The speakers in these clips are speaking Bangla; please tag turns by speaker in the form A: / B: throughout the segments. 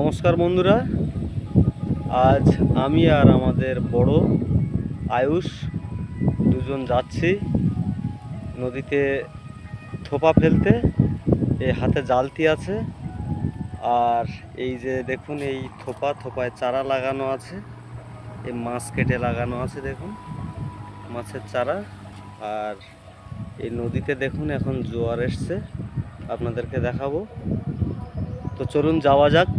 A: নমস্কার বন্ধুরা। আজ আমি আর আমাদের বড় আয়ুষ দুজন যাচ্ছি নদীতে থোপা ফেলতে। এই হাতে জালতি আছে। আর এই যে দেখুন, এই থোপা, থোপায় চারা লাগানো আছে। এই মাছ কেটে লাগানো আছে, দেখুন, মাছের চারা। আর এই নদীতে দেখুন, এখন জোয়ার এসছে। আপনাদেরকে দেখাবো। তো চলুন, যাওয়া যাক।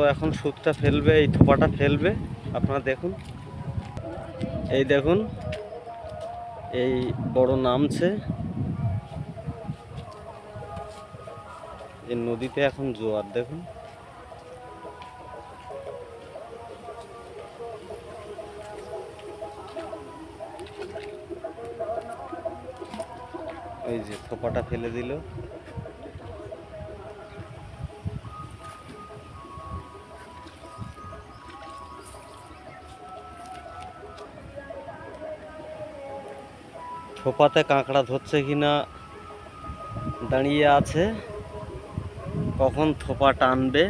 A: বড় এখন সুতটা ফেলবে, এই থোপাটা ফেলবে। আপনারা দেখুন। এই দেখুন, এই বড় নামছে। এই নদীতে এখন জোয়ার, দেখুন। ওই যে থোপাটা ফেলে দিল। থোপাতে কাঁকড়া ধরছে কিনা দাঁড়িয়ে আছে, কখন থোপা টানবে?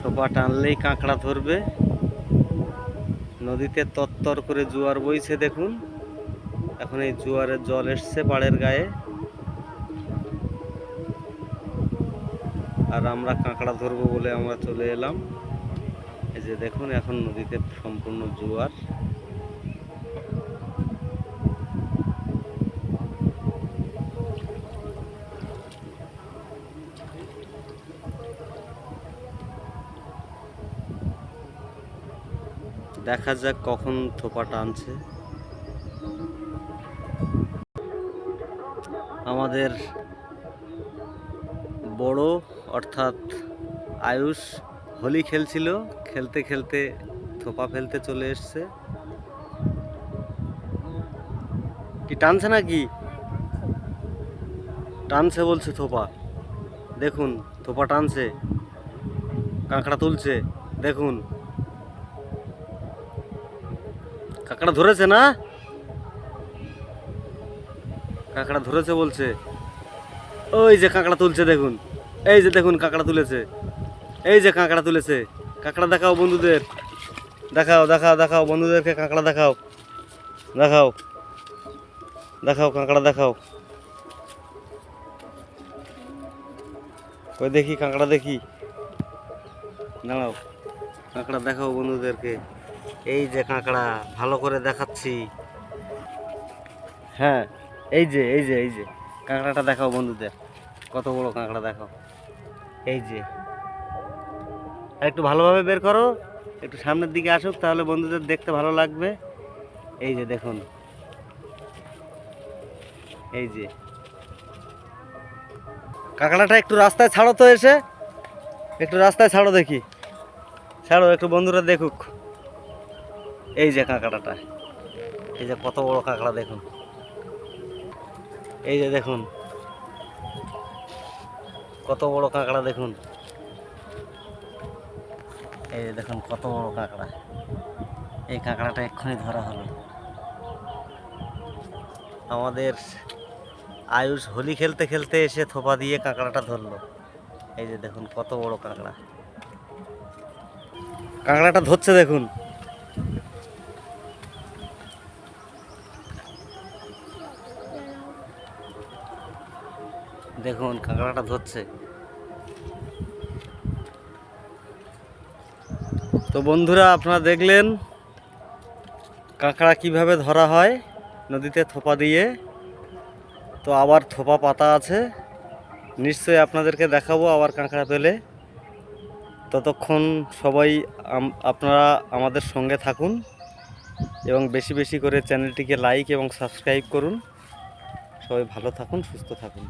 A: থোপা টানলেই কাঁকড়া ধরবে। নদীতে তত্তর করে জোয়ার বইছে দেখুন। এখন এই জোয়ারের জল এসছে পাড়ের গায়ে। আর আমরা কাঁকড়া ধরবো বলে আমরা চলে এলাম। এই যে দেখুন, এখন নদীতে সম্পূর্ণ জোয়ার। দেখা যাক কখন থোপা টানছে আমাদের বড়, অর্থাৎ আয়ুষ হোলি খেলছিল, খেলতে খেলতে থোপা ফেলতে চলে এসছে। কি, টানছে নাকি? টানছে বলছে থোপা। দেখুন, থোপা টানছে, কাঁকড়া তুলছে, দেখুন। কাঁকড়া ধরেছে না? কাঁকড়া ধরেছে বলছে। ওই যে কাঁকড়া তুলছে দেখুন। এই যে দেখুন কাঁকড়া তুলেছে। এই যে কাঁকড়া তুলেছে। কাঁকড়া দেখাও বন্ধুদের। দেখাও দেখাও দেখাও বন্ধুদেরকে কাঁকড়া দেখাও। দেখাও। দেখাও, কাঁকড়া দেখাও। ওই দেখি, কাঁকড়া দেখি। দাঁড়াও, কাঁকড়া দেখাও বন্ধুদেরকে। এই যে কাঁকড়া, ভালো করে দেখাচ্ছি। হ্যাঁ এই যে এই যে এই যে। কাঁকড়াটা দেখাও বন্ধুদের। কত বড় কাঁকড়া দেখাও। এই যে। একটু ভালোভাবে বের করো। একটু সামনের দিকে আসুক, তাহলে বন্ধুদের দেখতে ভালো লাগবে। এই যে, দেখুন। এই যে। কাঁকড়াটা একটু রাস্তায় ছাড়ো তো এসে। একটু রাস্তায় ছাড়ো দেখি। ছাড়ো, একটু বন্ধুরা দেখুক। এই যে কাঁকড়াটা। এই যে কত বড় কাঁকড়া দেখুন। এই যে দেখুন। কত বড় কাঁকড়া দেখুন। এই যে দেখুন কত বড় কাঁকড়া। এই কাঁকড়াটা এক্ষুনি ধরা হলো। আমাদের আয়ুষ হোলি খেলতে খেলতে এসে থোপা দিয়ে কাঁকড়াটা ধরলো। এই যে দেখুন কত বড় কাঁকড়া। কাঁকড়াটা ধরছে দেখুন। দেখুন, কাঁকড়াটা ধরছে। তো বন্ধুরা, আপনারা দেখলেন কাঁকড়া কীভাবে ধরা হয় নদীতে থোপা দিয়ে। তো আবার থোপা পাতা আছে। নিশ্চয়ই আপনাদেরকে দেখাবো আবার কাঁকড়া পেলে। ততক্ষণ সবাই আপনারা আমাদের সঙ্গে থাকুন এবং বেশি বেশি করে চ্যানেলটিকে লাইক এবং সাবস্ক্রাইব করুন। সবাই ভালো থাকুন, সুস্থ থাকুন।